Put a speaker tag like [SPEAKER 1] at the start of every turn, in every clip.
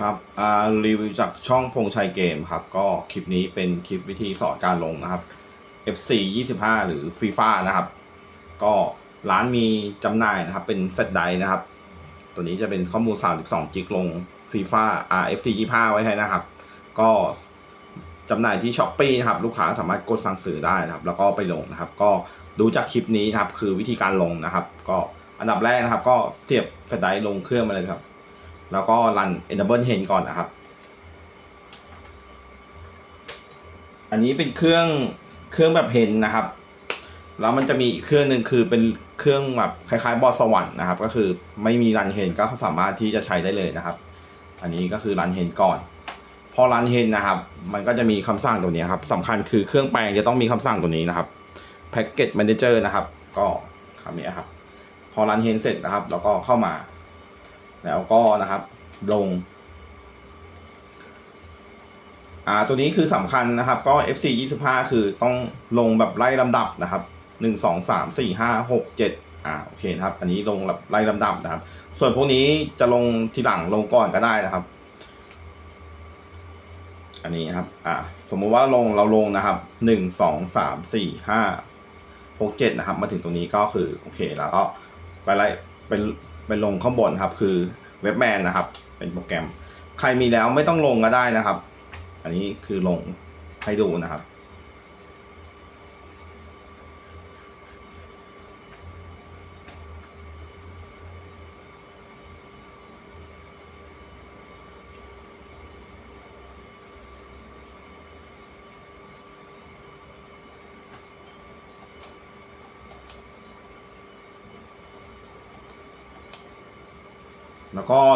[SPEAKER 1] ครับอ่ารีวิวจากช่องพงชัยเกมครับ ก็คลิปนี้เป็นคลิปวิธีสอนการลงนะครับ FC 25 หรือ FIFA นะครับ ก็ร้านมีจำหน่ายนะครับ เป็นเฟดไดนะครับ ตัวนี้จะเป็นข้อมูล 32 จิกลง FIFA RFC 25 ไว้ให้นะครับ ก็จำหน่ายที่ช้อปปีนะครับ ลูกค้าสามารถกดสั่งซื้อได้นะครับ แล้วก็ไปลงนะครับ ก็ดูจากคลิปนี้นะครับ คือวิธีการลงนะครับ ก็อันดับแรกนะครับ ก็เสียบเฟดไดลงเครื่องมาเลยครับ แล้วก็รัน enable hen ก่อนนะครับ อันนี้เป็นเครื่องเครื่องแบบ hen นะครับ แล้วมันจะมีอีกเครื่องหนึ่งคือเป็นเครื่องแบบคล้ายๆ บอดสวรรค์นะครับ ก็คือไม่มีรัน hen ก็สามารถที่จะใช้ได้เลยนะครับ อันนี้ก็คือรัน hen ก่อน พอรัน hen นะครับ มันก็จะมีคำสั่งตัวนี้ครับสำคัญคือเครื่องแปลงจะต้องมีคำสั่งตัวนี้นะครับ package manager นะครับ ก็คำนี้ครับ พอรัน hen เสร็จนะครับ แล้วก็เข้ามา แล้วก็นะครับ ลง อ่า ตัวนี้คือสำคัญนะครับ ก็ FC 25 คือต้องลงแบบไล่ลำดับนะครับหนึ่งสองสามสี่ห้าหกเจ็ดอ่า โอเคนะครับ อันนี้ลงแบบไล่ลำดับนะครับ ส่วนพวกนี้จะลงทีหลังลงก่อนก็ได้นะครับ อันนี้นะครับ อ่า สมมุติว่าลงเราลงนะครับหนึ่งสองสามสี่ห้าหกเจ็ดนะครับ มาถึงตรงนี้ก็คือ โอเค แล้วก็ไปไล่เป็น ไปลงข้างบนครับ คือเว็บแมนนะครับ เป็นโปรแกรม ใครมีแล้วไม่ต้องลงก็ได้นะครับ อันนี้คือลงให้ดูนะครับ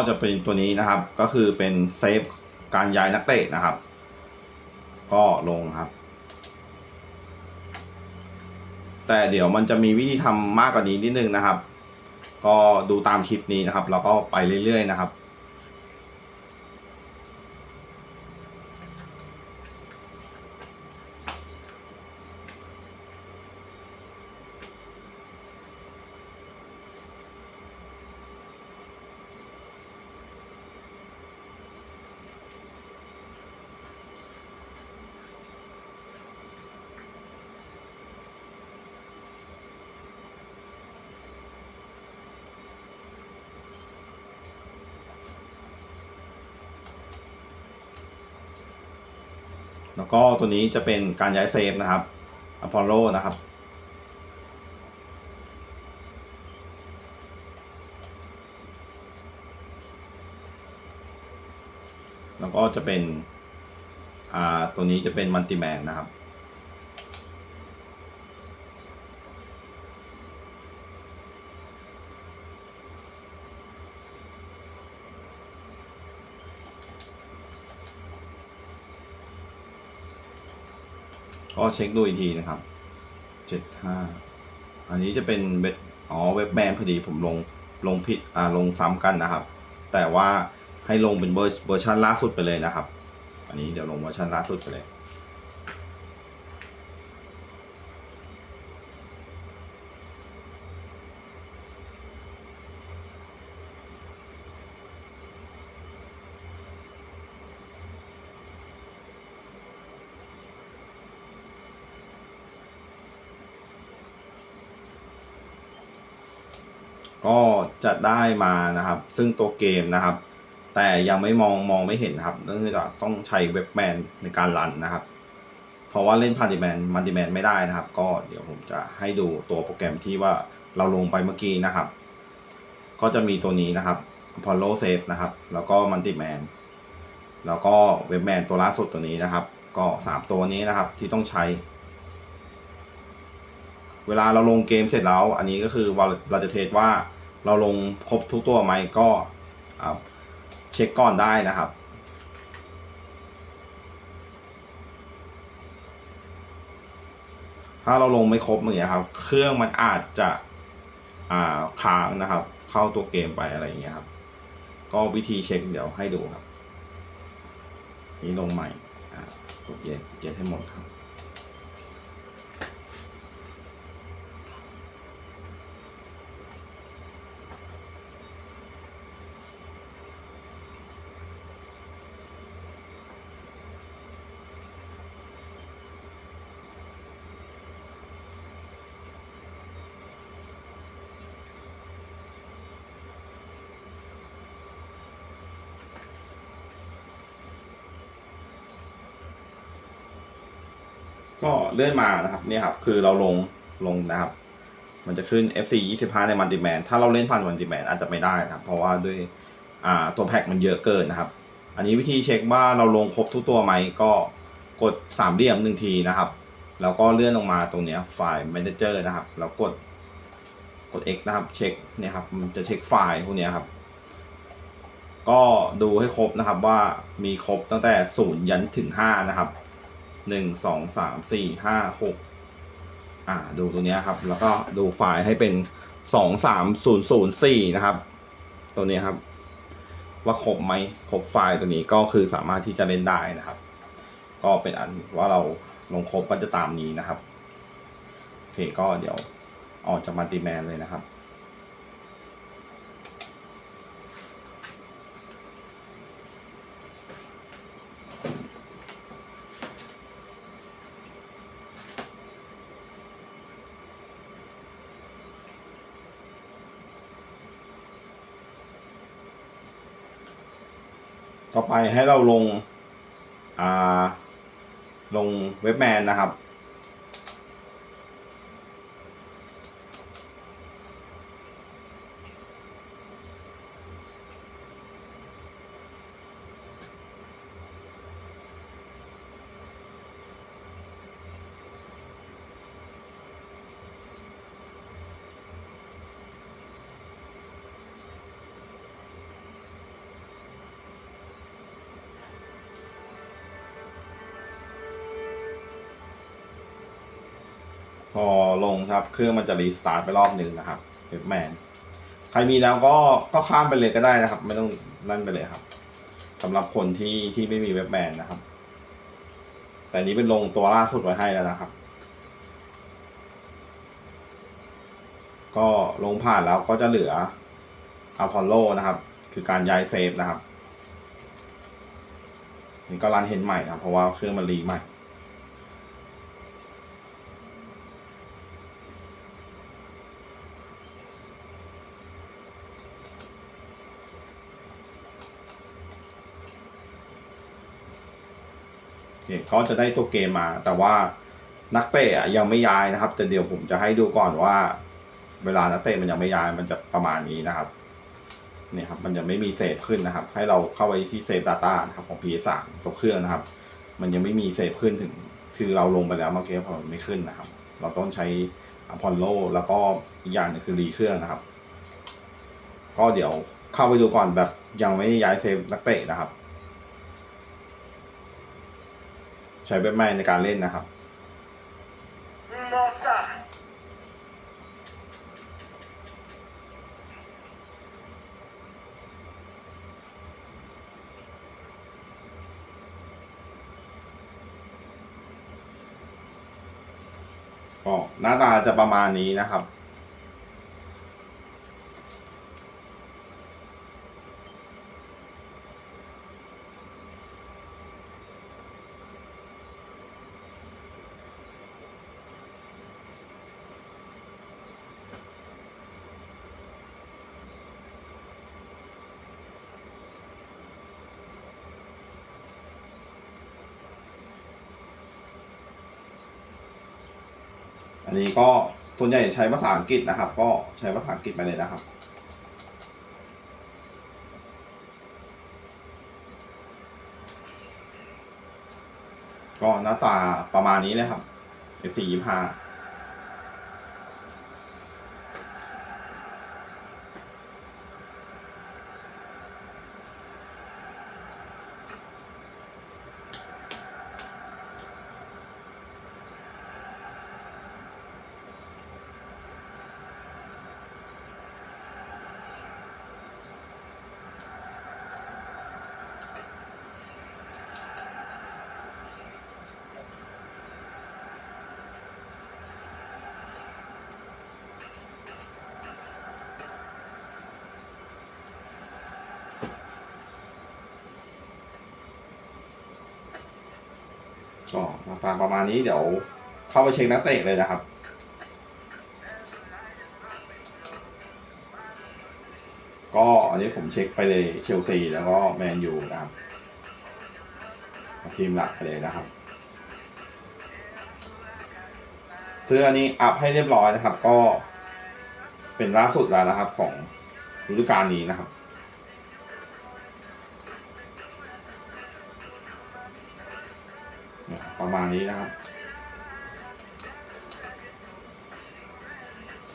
[SPEAKER 1] จะเป็นตัวนี้นะครับ ก็คือเป็นเซฟการย้ายนักเตะนะครับ ก็ลงครับ แต่เดี๋ยวมันจะมีวิธีทำมากกว่านี้นิดนึงนะครับ ก็ดูตามคลิปนี้นะครับ แล้วก็ไปเรื่อยๆนะครับ แล้วก็ตัวนี้จะเป็นการย้ายเซฟนะครับอพอลโลนะครับ แล้วก็จะเป็นอ่าตัวนี้จะเป็นมัลติแมนนะครับ ก็เช็คดูอีกทีนะครับเจ็ดห้าอันนี้จะเป็นเว็บอ๋อเว็บแบนพอดีผมลงลงผิดอ่าลงซ้ำกันนะครับ แต่ว่าให้ลงเป็นเวอร์เวอร์ชันล่าสุดไปเลยนะครับ อันนี้เดี๋ยวลงเวอร์ชันล่าสุดไปเลย ก็จะได้มานะครับ ซึ่งตัวเกมนะครับ แต่ยังไม่มองมองไม่เห็นครับเนื่องจากต้องใช้เว็บแมนในการรันนะครับ เพราะว่าเล่นพันดิแมนมันดิแมนไม่ได้นะครับ ก็เดี๋ยวผมจะให้ดูตัวโปรแกรมที่ว่าเราลงไปเมื่อกี้นะครับ ก็จะมีตัวนี้นะครับ Apollo Save นะครับ แล้วก็มันดิแมนแล้วก็เว็บแมนตัวล่าสุดตัวนี้นะครับ ก็สามตัวนี้นะครับที่ต้องใช้ เวลาเราลงเกมเสร็จแล้ว อันนี้ก็คือเราจะเทสว่า เราลงครบทุกตัวไหมก็เช็คก่อนได้นะครับ ถ้าเราลงไม่ครบอย่างเงี้ยครับ เครื่องมันอาจจะค้างนะครับ เข้าตัวเกมไปอะไรอย่างเงี้ยครับ ก็วิธีเช็คเดี๋ยวให้ดูครับ นี่ลงใหม่กดเย็นเย็นให้หมดครับ ก็เลื่อนมานะครับนี่ครับ คือเราลงลงนะครับ มันจะขึ้น FC 25 ในมันติแมนถ้าเราเล่นผ่านมันติแมนอาจจะไม่ได้นะครับ เพราะว่าด้วยอ่าตัวแพ็กมันเยอะเกินนะครับ อันนี้วิธีเช็คว่าเราลงครบทุกตัวไหมก็กดสามเหลี่ยมหนึ่งทีนะครับ แล้วก็เลื่อนลงมาตรงนี้ไฟล์ Manager นะครับ แล้วกดกด X นะครับ เช็คเนี่ยครับ มันจะเช็คไฟล์พวกนี้ครับ ก็ดูให้ครบนะครับว่ามีครบตั้งแต่ศูนย์ยันถึงห้านะครับ หนึ่งสองสามสี่ห้าหกอ่าดูตัวนี้ครับ แล้วก็ดูไฟล์ให้เป็นสองสามศูนย์ศูนย์สี่นะครับ ตัวนี้ครับ ว่าครบไหมครบไฟล์ตัวนี้ก็คือสามารถที่จะเล่นได้นะครับ ก็เป็นอันว่าเราลงครบก็จะตามนี้นะครับโอเคก็เดี๋ยวออกจากมัลติแมนเลยนะครับ ไปให้เราลงอ่าลงเว็บแมนนะครับ พอลงครับ เครื่องมันจะรีสตาร์ทไปรอบหนึ่งนะครับเว็บแมนใครมีแล้วก็ก็ข้ามไปเลยก็ได้นะครับ ไม่ต้องนั่นไปเลยครับสำหรับคนที่ที่ไม่มีเว็บแมนนะครับ แต่นี้เป็นลงตัวล่าสุดไว้ให้แล้วนะครับ ก็ลงผ่านแล้วก็จะเหลืออพอลโลนะครับ คือการย้ายเซฟนะครับนี่ก็รันเห็นใหม่นะเพราะว่าเครื่องมันรีใหม่ เคก็จะได้ตัวเกมมา แต่ว่านักเตะยังไม่ย้ายนะครับ แต่เดี๋ยวผมจะให้ดูก่อนว่า เวลานักเตะมันยังไม่ย้ายมันจะประมาณนี้นะครับเนี่ยครับมันจะไม่มีเซฟขึ้นนะครับ ให้เราเข้าไปที่เซฟ Data นะครับของ PS3 ตัวเครื่องนะครับ มันยังไม่มีเซฟขึ้นถึง คือเราลงไปแล้วเมื่อกี้พอมันไม่ขึ้นนะครับ เราต้องใช้อพอลโลแล้วก็อีกอย่างหนึงคือรีเครื่องนะครับ ก็เดี๋ยวเข้าไปดูก่อนแบบยังไม่ได้ย้ายเซฟนักเตะนะครับ ใช้เว็บแมนในการเล่นนะครับก็หน้าตาจะประมาณนี้นะครับ อันนี้ก็ส่วนใหญ่ใช้ภาษาอังกฤษนะครับ ก็ใช้ภาษาอังกฤษไปเลยนะครับ ก็หน้าตาประมาณนี้เลยครับ F4 25 ก็หน้าตาประมาณนี้เดี๋ยวเข้าไปเช็คนักเตะเลยนะครับก็อันนี้ผมเช็คไปเลยเชลซีแล้วก็แมนยูนะครับทีมหลักไปเลยนะครับ เสื้อนี้อัพให้เรียบร้อยนะครับ ก็เป็นล่าสุดแล้วนะครับของฤดูกาลนี้นะครับ นี้นะครับ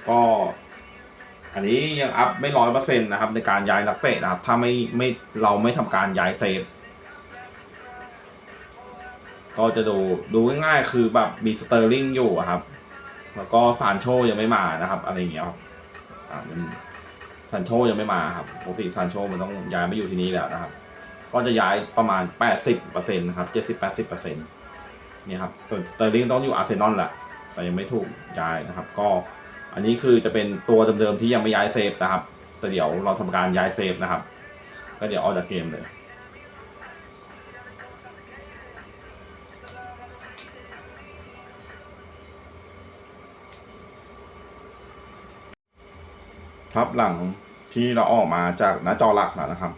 [SPEAKER 1] ก็อันนี้ยังอัพไม่ร้อยเปอร์เซ็นต์นะครับ ในการย้ายนักเตะนะครับ ถ้าไม่ไม่เราไม่ทำการย้ายเซฟ ก็จะดูดูง่ายๆคือแบบมีสเตอร์ลิงอยู่ครับ แล้วก็ซานโชยังไม่มานะครับ อะไรอย่างเงี้ยครับซานโชยังไม่มาครับปกติซานโชมันต้องย้ายมาอยู่ที่นี่แล้วนะครับ ก็จะย้ายประมาณแปดสิบเปอร์เซ็นต์นะครับเจ็ดสิบแปดสิบเปอร์เซ็นต์ เนี่ยครับส่วนสเตอร์ลิงต้องอยู่อาร์เซนอลแหละแต่ยังไม่ถูกย้ายนะครับ ก็อันนี้คือจะเป็นตัวเดิมๆที่ยังไม่ย้ายเซฟนะครับ แต่เดี๋ยวเราทำการย้ายเซฟนะครับ ก็เดี๋ยวออกจากเกมเลยครับหลังที่เราออกมาจากหน้าจอหลักแล้วนะครับ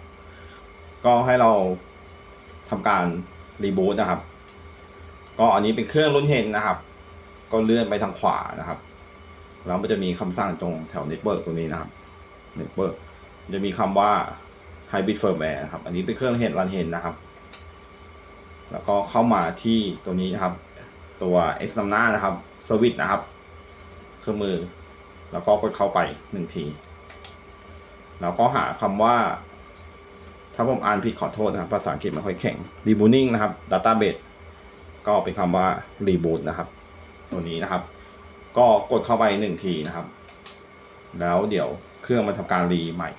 [SPEAKER 1] ก็ให้เราทำการรีบูตนะครับ ก็อันนี้เป็นเครื่องรุ่นเฮนนะครับ ก็เลื่อนไปทางขวานะครับแล้วมันจะมีคำสั่งตรงแถวเน็ตเวิร์กตรงนี้นะครับเน็ตเวิร์กจะมีคำว่า Hybrid Firmware นะครับ อันนี้เป็นเครื่องเฮนรันเฮนนะครับ แล้วก็เข้ามาที่ตัวนี้นะครับ ตัว X นำหน้านะครับสวิตนะครับ เครื่องมือ แล้วก็กดเข้าไปหนึ่งที แล้วก็หาคำว่า ถ้าผมอ่านผิดขอโทษนะครับ ภาษาอังกฤษไม่ค่อยแข็ง rebooting นะครับ database ก็เป็นคำว่า reboot นะครับ ตัวนี้นะครับ ก็กดเข้าไปหนึ่งทีนะครับ แล้วเดี๋ยวเครื่องมันทำการรีใหม่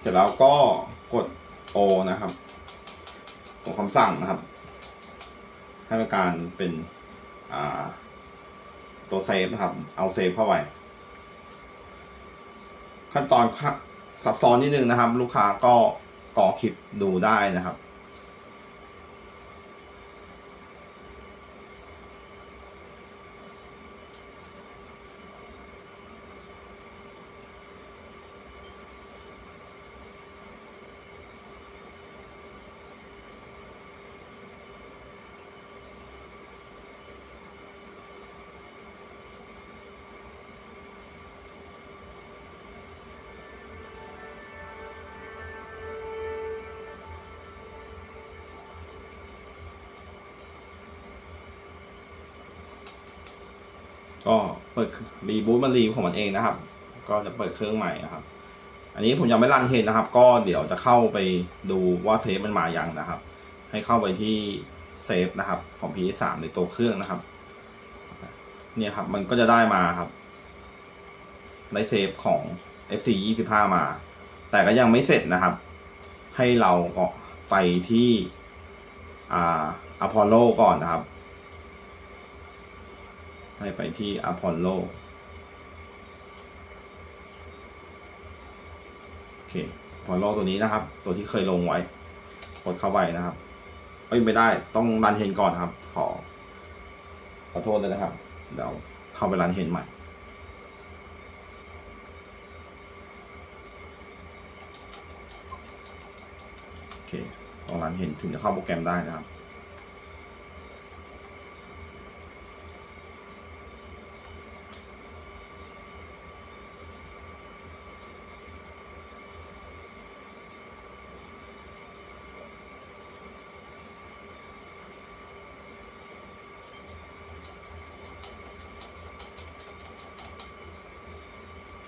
[SPEAKER 1] เสร็จแล้วก็กด O นะครับ ตัวคำสั่งนะครับ ให้เป็นการเป็นตัวเซฟนะครับ เอาเซฟเข้าไป ขั้นตอนซับซ้อนนิดนึงนะครับ ลูกค้าก็กรอคลิปดูได้นะครับ ก็เปิดรีบูตมันรีของมันเองนะครับ ก็จะเปิดเครื่องใหม่นะครับ อันนี้ผมยังไม่รันเทนนะครับ ก็เดี๋ยวจะเข้าไปดูว่าเซฟมันมายังนะครับ ให้เข้าไปที่เซฟนะครับ ของ PS3 ในตัวเครื่องนะครับ เนี่ยครับมันก็จะได้มาครับได้เซฟของ FC 25 มา แต่ก็ยังไม่เสร็จนะครับ ให้เราก็ไปที่อ่าอพอลโลก่อนนะครับ ให้ไปที่อพอลโลโอเคอพอลโลตัวนี้นะครับ ตัวที่เคยลงไว้กดเข้าไปนะครับเอ้ยไม่ได้ต้องรันเฮนก่อนนะครับ ขอ ขอโทษเลยนะครับ เดี๋ยวเข้าไปรันเฮนใหม่โอเคต้องรันเฮนถึงจะเข้าโปรแกรมได้นะครับ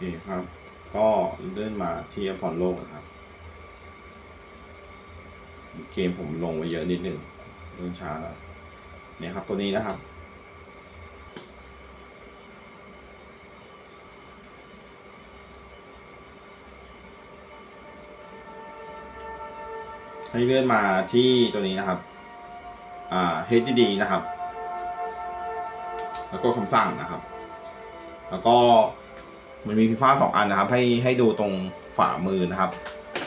[SPEAKER 1] เคครับ ก็เลื่อนมาที่อพอลโลนะครับ เกมผมลงไว้เยอะนิดนึงเรื่องช้าแล้วเนี่ยครับตัวนี้นะครับ ให้เลื่อนมาที่ตัวนี้นะครับ อ่า HDD นะครับ แล้วก็คำสั่งนะครับ แล้วก็ มันมีฟีฟ่าสองอันนะครับ ให้ให้ดูตรงฝ่ามือนะครับ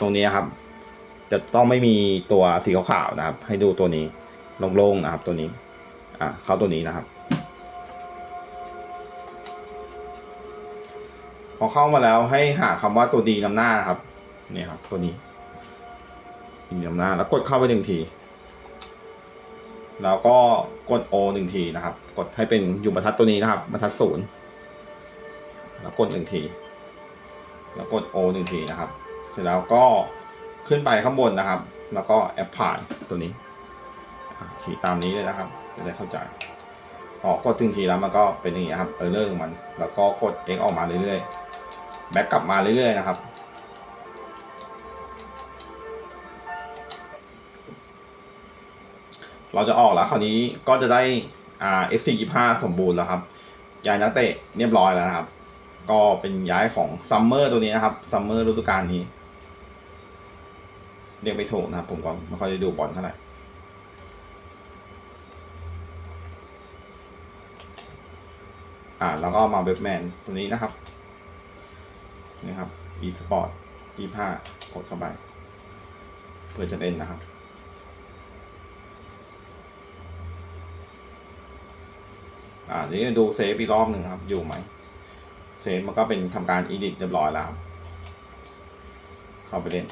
[SPEAKER 1] ตรงนี้ครับ จะต้องไม่มีตัวสีขาวๆนะครับ ให้ดูตัวนี้โล่งๆนะครับ ตัวนี้ อะเข้าตัวนี้นะครับ พอเข้ามาแล้วให้หาคำว่าตัวดีนำหน้าครับนี่ครับ ตัวนี้ดีนำหน้า แล้วกดเข้าไปหนึ่งที แล้วก็กดโอหนึ่งทีนะครับ กดให้เป็นอยู่บรรทัดตัวนี้นะครับบรรทัดศูนย์ แล้วกดหนึ่งที แล้วกด O หนึ่งทีนะครับ เสร็จแล้วก็ขึ้นไปข้างบนนะครับ แล้วก็แอปพลายตัวนี้ขีดตามนี้เลยนะครับจะได้เข้าใจออกกดถึงทีแล้วมันก็เป็นอย่างนี้ครับเออเรื่องของมัน แล้วก็กด X ออกมาเรื่อยๆแบ็กกลับมาเรื่อยๆนะครับเราจะออกแล้วคราวนี้ก็จะได้อ่า FC 25 สมบูรณ์แล้วครับย้ายนักเตะเรียบร้อยแล้วครับ ก็เป็นย้ายของซัมเมอร์ตัวนี้นะครับซัมเมอร์ฤดูกาลนี้ เรียกไม่ถูกนะครับ ผมก็ไม่ค่อยได้ดูบอลเท่าไหร่อ่าแล้วก็มาเว็บแมนตัวนี้นะครับนี่ครับ e-sport 25กดเข้าไป เพื่อจะเล่นนะครับ อ่าเดี๋ยวดูเซฟอีกรอบหนึ่งครับ อยู่ไหม เซฟมันก็เป็นทำการ edit เรียบร้อยแล้วครับ เข้าไปเล่น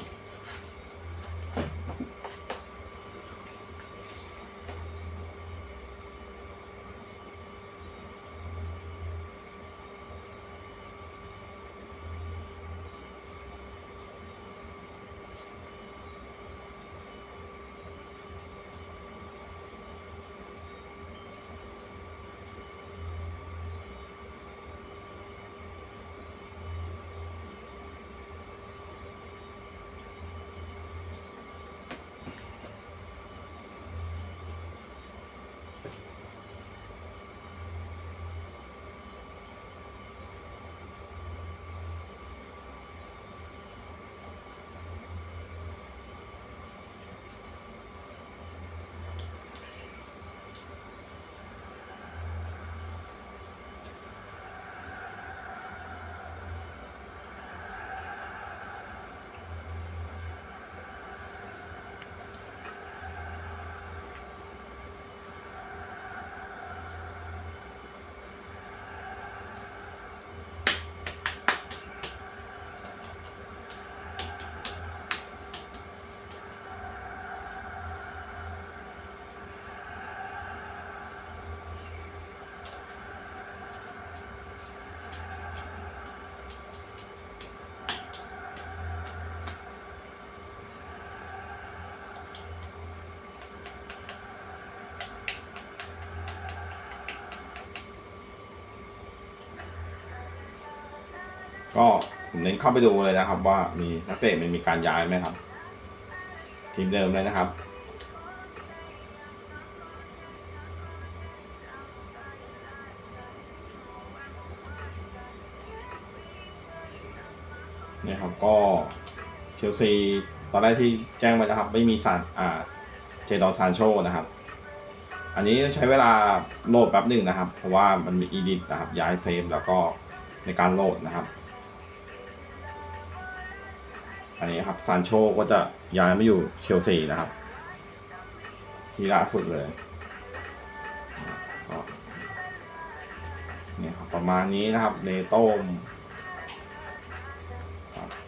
[SPEAKER 1] ก็ผมเน้นเข้าไปดูเลยนะครับ ว่ามีนักเตะมันมีการย้ายไหมครับ ทีมเดิมเลยนะครับนี่ครับก็เชลซีตอนแรกที่แจ้งไปนะครับ ไม่มีซานอ่าเจดอนซานโชนะครับ อันนี้ใช้เวลาโหลดแป๊บหนึ่งนะครับ เพราะว่ามันมีอีดิทนะครับ ย้ายเซฟแล้วก็ในการโหลดนะครับ อันนี้ครับซานโชก็จะย้ายมาอยู่เชลซีนะครับ ที่ล่าสุดเลยเนี่ยครับประมาณนี้นะครับเนโต้ม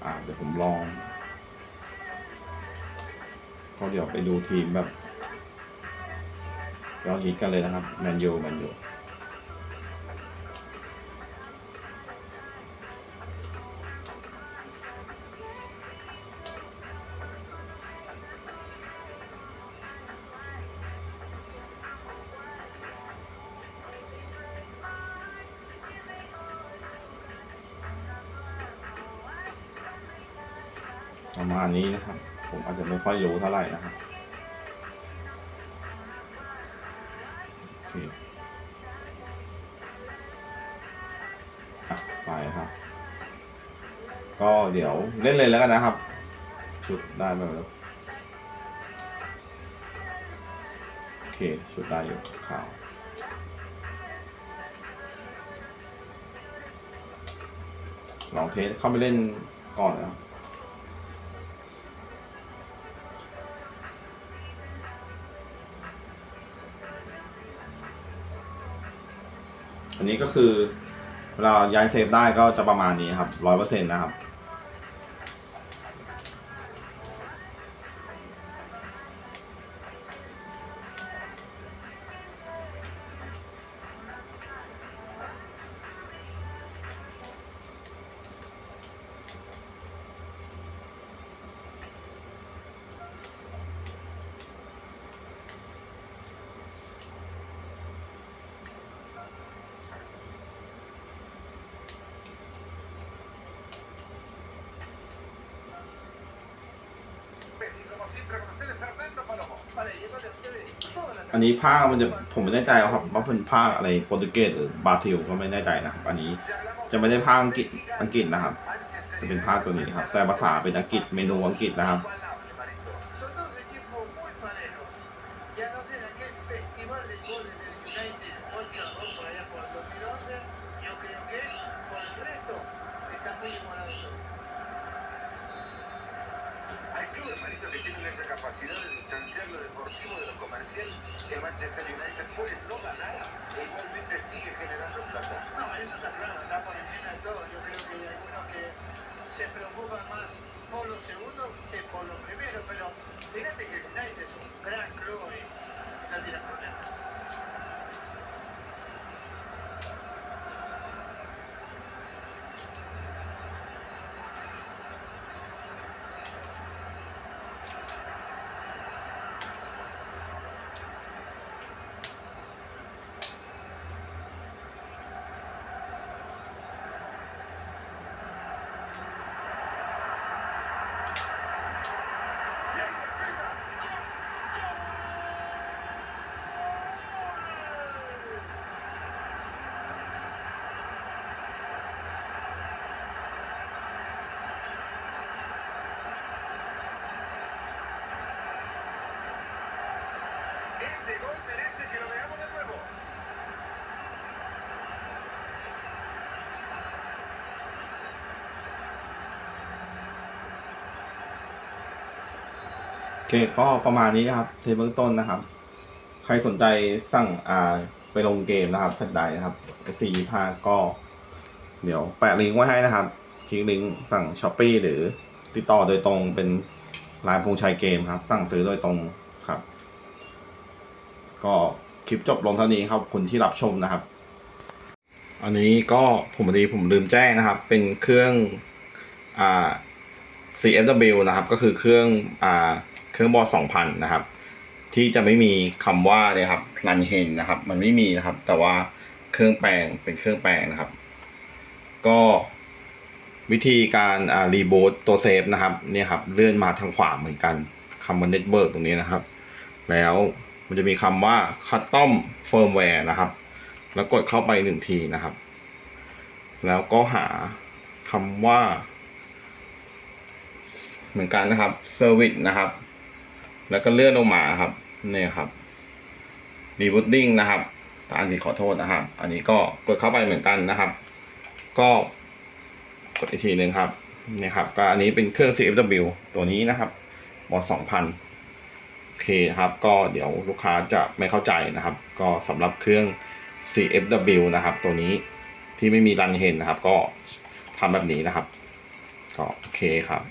[SPEAKER 1] อ่าเดี๋ยวผมลองก็เดี๋ยวไปดูทีมแบบยอดฮิตกันเลยนะครับแมนยูแมนยู ประมาณนี้นะครับ ผมอาจจะไม่ค่อยรู้เท่าไหร่นะครับโอเคไปครับ ก็เดี๋ยวเล่นเลยแล้วกันนะครับ ชุดได้ไหมแล้วโอเค ชุดได้อยู่ข่าวลองเทสเข้าไปเล่นก่อนนะครับ อันนี้ก็คือเวลาย้ายเซฟได้ก็จะประมาณนี้ครับร้อยเปอร์เซ็นต์นะครับ อันนี้ภาคมันจะผมไม่แน่ใจครับว่าเป็นภาคอะไรโปรตุเกสหรือบราซิลก็ไม่แน่ใจนะครับอันนี้จะไม่ได้ภาคอังกฤษอังกฤษนะครับ จะเป็นภาคตัวนี้ครับ แต่ภาษาเป็นอังกฤษเมนูอังกฤษนะครับ เคก็ประมาณนี้นะครับเทเบื้องต้นนะครับ ใครสนใจสั่งอ่าไปลงเกมนะครับสักใดนะครับ FC 5ก็ เดี๋ยวแปะลิงก์ไว้ให้นะครับ คลิกลิงก์สั่งช้อปปีหรือติดต่อโดยตรงเป็นร้านพงชัยเกมครับ สั่งซื้อโดยตรงครับ ก็คลิปจบลงเท่านี้ครับคุณที่รับชมนะครับ อันนี้ก็ผมพอดีผมลืมแจ้งนะครับ เป็นเครื่องอ่า CFW นะครับ ก็คือเครื่องอ่า เครื่องบอส2,000นนะครับ ที่จะไม่มีคำว่าเนี่ยครับรันเฮนนะครับ มันไม่มีนะครับ แต่ว่าเครื่องแปลงเป็นเครื่องแปลงนะครับ ก็วิธีการอ่ารีโบตตัวเซฟนะครับเนี่ยครับเลื่อนมาทางขวาเหมือนกันคำว่าเน็ตเวิร์กตรงนี้นะครับ แล้วมันจะมีคำว่า custom firmware นะครับ แล้วกดเข้าไปหนึ่งทีนะครับ แล้วก็หาคำว่า เหมือนกันนะครับ service นะครับ แล้วก็เลื่อนลงมาครับนี่ครับ rebooting นะครับอันนี้ขอโทษนะครับ อันนี้ก็กดเข้าไปเหมือนกันนะครับ ก็กดอีกทีหนึ่งครับนี่ครับ ก็อันนี้เป็นเครื่อง CFW ตัวนี้นะครับบอส2,000โอเคครับ ก็เดี๋ยวลูกค้าจะไม่เข้าใจนะครับ ก็สำหรับเครื่อง CFW นะครับ ตัวนี้ที่ไม่มีรันเฮนนะครับ ก็ทำแบบนี้นะครับ ก็โอเคครับ